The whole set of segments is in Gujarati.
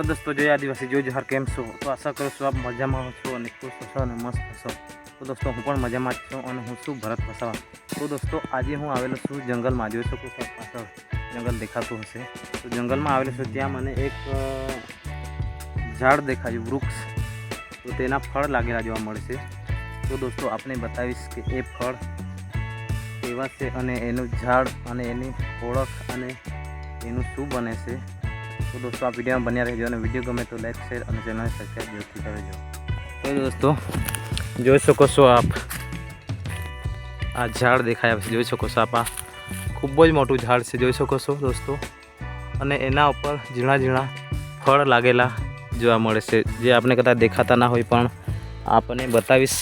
હલો દોસ્તો, જય આદિવાસી જો જહર કેમ છો? તો આશા કરું છું આપ મજામાં છો અને ખુશ હશો અને મસ્ત હશો. તો દોસ્તો, હું પણ મજામાં જ છું અને હું છું ભરત વસાવા. તો દોસ્તો, આજે હું આવેલો છું જંગલમાં. જોઈ શકું છું, પાછળ જંગલ દેખાતું હશે. તો જંગલમાં આવેલો છું, ત્યાં મને એક ઝાડ દેખાયું, વૃક્ષ. તો તેના ફળ લાગેલા જોવા મળશે તો દોસ્તો આપણે બતાવીશ કે એ ફળ કેવા છે અને એનું ઝાડ અને એની ઓળખ અને એનું શું બને છે. તો દોસ્તો, આ વિડીયોમાં બન્યા રહેજો અને વીડિયો ગમે તો લાઈક શેર અને ચેનલને સબસ્ક્રાઈબ જરૂરથી કરજો. તો દોસ્તો, જોઈ શકો છો આપ. આ ઝાડ દેખાય છે, જોઈ શકો છો આપ. આ ખૂબ જ મોટું ઝાડ છે, જોઈ શકો છો દોસ્તો. અને એના ઉપર ઝીણા ઝીણા ફળ લાગેલા જોવા મળે છે, જે આપણે કદાચ દેખાતા ના હોય, પણ આપને બતાવીશ.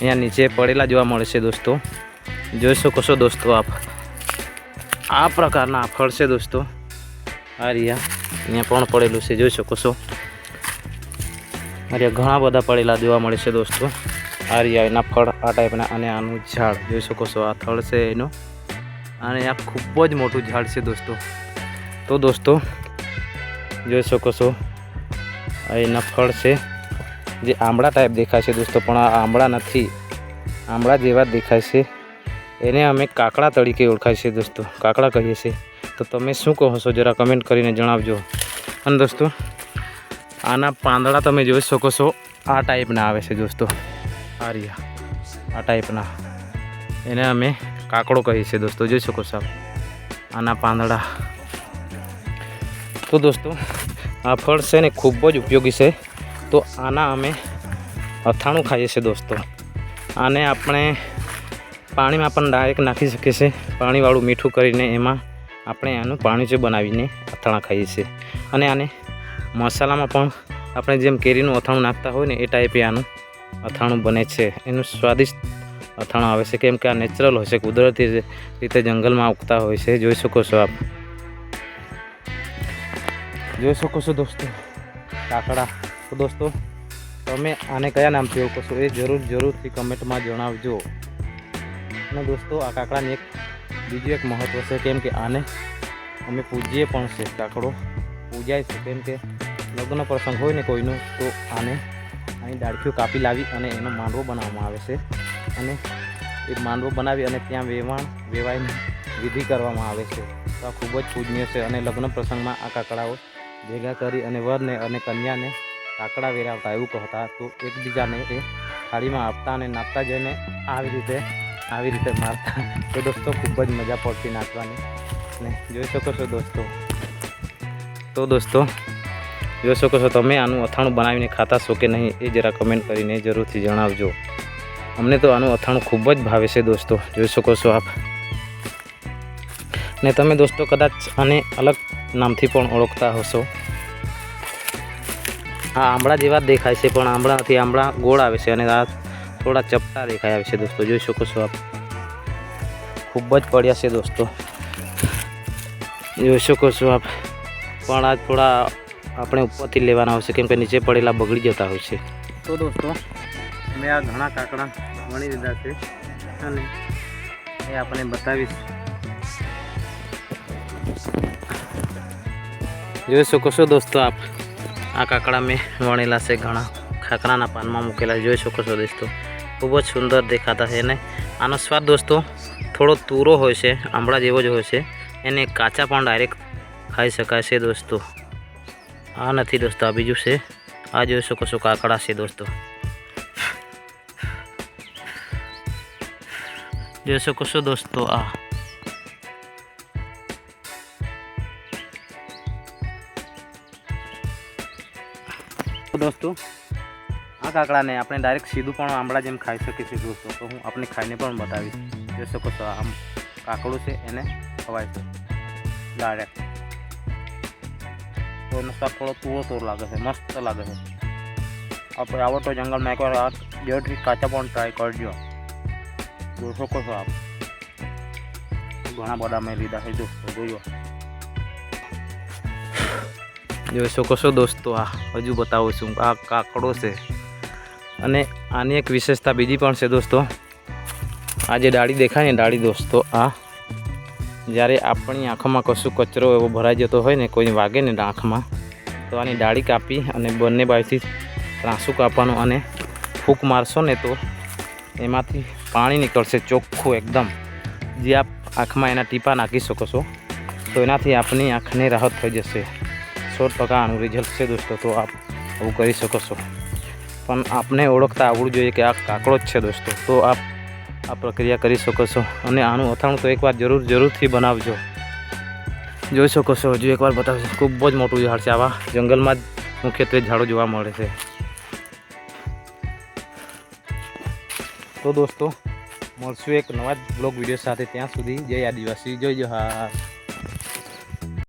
અહીંયા નીચે પડેલા જોવા મળે છે દોસ્તો. જોઈ શકો છો દોસ્તો આપ. આ પ્રકારના ફળ છે દોસ્તો. આ રહ્યા અહીંયા પણ પડેલું છે, જોઈ શકો છો. અરે ઘણા બધા પડેલા જોવા મળે છે દોસ્તો. આરિયા એના ફળ, આ ટાઈપના અને આનું ઝાડ, જોઈ શકો છો, આ થળ છે એનું. અને આ ખૂબ જ મોટું ઝાડ છે દોસ્તો. તો દોસ્તો, જોઈ શકો છો, આ એના ફળ છે. જે આંબળા ટાઈપ દેખાય છે દોસ્તો, પણ આ આંબળા નથી. આંબળા જેવા દેખાય છે. એને અમે કાકડા તરીકે ઓળખાય છે દોસ્તો. કાકડા કહીએ છીએ. તો તમે શું કહો છો? જરા કમેન્ટ કરીને જણાવજો. અને દોસ્તો આના પાંદડા તમે જોઈ શકો છો. આ ટાઈપના આવે છે દોસ્તો. આ. આ ટાઈપના એને અમે કાકડો કહીએ છીએ દોસ્તો. જોઈ શકો છો આના પાંદડા. તો દોસ્તો, આ ફળ છે ને ખૂબ જ ઉપયોગી છે. તો આના અમે અથાણું ખાઈએ છીએ દોસ્તો. આને આપણે પાણીમાં પણ ડાયરેક્ટ નાખી શકીએ છીએ. પાણીવાળું મીઠું કરીને એમાં આપણે આનું પાણી જે બનાવીને અથાણા ખાઈએ છીએ. અને આને મસાલામાં પણ આપણે જેમ કેરીનું અથાણું નાખતા હોય ને એ ટાઈપે આનું અથાણું બને છે. એનું સ્વાદિષ્ટ અથાણું આવે છે. કેમ કે આ નેચરલ હોય છે, કુદરતી રીતે જંગલમાં ઉગતા હોય છે. જોઈ શકો છો આપ. જોઈ શકો છો દોસ્તો. કાકડા. તો દોસ્તો, તમે આને કયા નામથી ઓળખો છો એ જરૂર જરૂરથી કમેન્ટમાં જણાવજો. અને દોસ્તો, આ કાકડાની એક બીજું એક મહત્ત્વ છે કેમ કે આને અમે પૂજીએ પણ છે, કાકડો પૂજાય છે. કેમ કે લગ્ન પ્રસંગ હોય ને કોઈનો, તો આને અહીં ડાળખીઓ કાપી લાવી અને એનો માંડવો બનાવવામાં આવે છે. અને એ માંડવો બનાવી અને ત્યાં વેવાણ વેવાયની વિધિ કરવામાં આવે છે. તો આ ખૂબ જ પૂજનીય છે અને લગ્ન પ્રસંગમાં આ કાકડાઓ ભેગા કરી અને વરને અને કન્યાને કાકડા વેરાવતા, એવું કહેતા. તો એકબીજાને એ થાળીમાં આપતા અને નાપતા જઈને આવી રીતે આવી રીતે મારતા. તો દોસ્તો, ખૂબ જ મજા પડતી નાચવાની. ને જોઈ શકો છો દોસ્તો. તો દોસ્તો, જોઈ શકો છો તમે આનું અથાણું બનાવીને ખાતા છો કે નહીં એ જરા કમેન્ટ કરીને જરૂરથી જણાવજો. અમને તો આનું અથાણું ખૂબ જ ભાવે છે દોસ્તો. જોઈ શકો છો આપ. ને તમે દોસ્તો કદાચ આને અલગ નામથી પણ ઓળખતા હશો. આ આંબળા જેવા દેખાય છે, પણ આંબળાથી આંબળા ગોળ આવે છે અને આ થોડા ચપટા દેખાય છે દોસ્તો જોઈ શકો છો આપ. ખૂબ જ પડ્યા છે દોસ્તો. જોઈ શકો છો આપ. પણ આ થોડા આપણે ઉપરથી લેવાના હોય છે કેમ કે નીચે પડેલા બગડી જતા હોય છે. તો દોસ્તો મેં આ ઘણા કાકડા વણી લીધા છે અને એ આપણે બતાવીશ. જોઈ શકો છો દોસ્તો આપ. આ કાકડા મેં વણેલા છે ઘણા. ખાકરાના પાનમાં મૂકેલા જોઈ શકો છો દોસ્તો. ખૂબ જ સુંદર દેખાતા છે અને આનો સ્વાદ દોસ્તો થોડો તૂરો હોય છે, આંબળા જેવો જ હોય છે. એને કાચા પણ ડાયરેક્ટ ખાઈ શકાય છે દોસ્તો. આ નથી દોસ્તો, આ બીજું છે. આ જોઈ શકો છો કાકડા છે દોસ્તો. જોઈ શકો છો દોસ્તો આ. દોસ્તો આ કાકડાને આપણે ડાયરેક્ટ સીધું પણ આંબળા જેમ ખાઈ શકીએ છીએ દોસ્તો. તો હું આપણે ખાઈને પણ બતાવીશ. જોઈ શકો છો, આમ કાકડું છે, એને ખવાય છે. ડાયરેક્ટ તો એનો સ્વાદ થોડો તુરો તોર લાગે છે, મસ્ત લાગે છે. આપણે આવો તો જંગલમાં એકવાર આ જરૂરથી કાચા પણ ટ્રાય કરજો. જોઈ શકો છો આપ. ઘણા બધા મેં લીધા છે દોસ્તો, જોયો. જોઈ શકો છો દોસ્તો, આ હજુ બતાવું છું, આ કાકડો છે. અને આની એક વિશેષતા બીજી પણ છે દોસ્તો. આ જે ડાળી દેખાય ને, ડાળી દોસ્તો, આ જ્યારે આપણી આંખમાં કશું કચરો એવો ભરાઈ જતો હોય ને, કોઈ વાગે ને આંખમાં, તો આની ડાળી કાપી અને બંને બાજુથી ત્રાંસું કાપવાનું અને ફૂંક મારશો ને તો એમાંથી પાણી નીકળશે ચોખ્ખું એકદમ. જે આપ આંખમાં એના ટીપા નાખી શકો છો, તો એનાથી આપની આંખને રાહત થઈ જશે. સો ટકા આનું રિઝલ્ટ છે દોસ્તો, તો આપ આવું કરી શકો છો. પણ આપને ઓળખતા આવડવું જોઈએ કે આ કાકડો જ છે દોસ્તો. તો આપ આ પ્રક્રિયા કરી શકો છો. અને આનું અથાણું તો એકવાર જરૂર, જરૂરથી બનાવજો. જોઈ શકો છો. હજુ એકવાર બતાવજો. ખૂબ જ મોટું ઝાડ છે. આવા જંગલમાં જ મુખ્યત્વે ઝાડો જોવા મળે છે. તો દોસ્તો, મળશું એક નવા જ બ્લોગ વીડિયો સાથે. ત્યાં સુધી જય આદિવાસી. જય જોહાર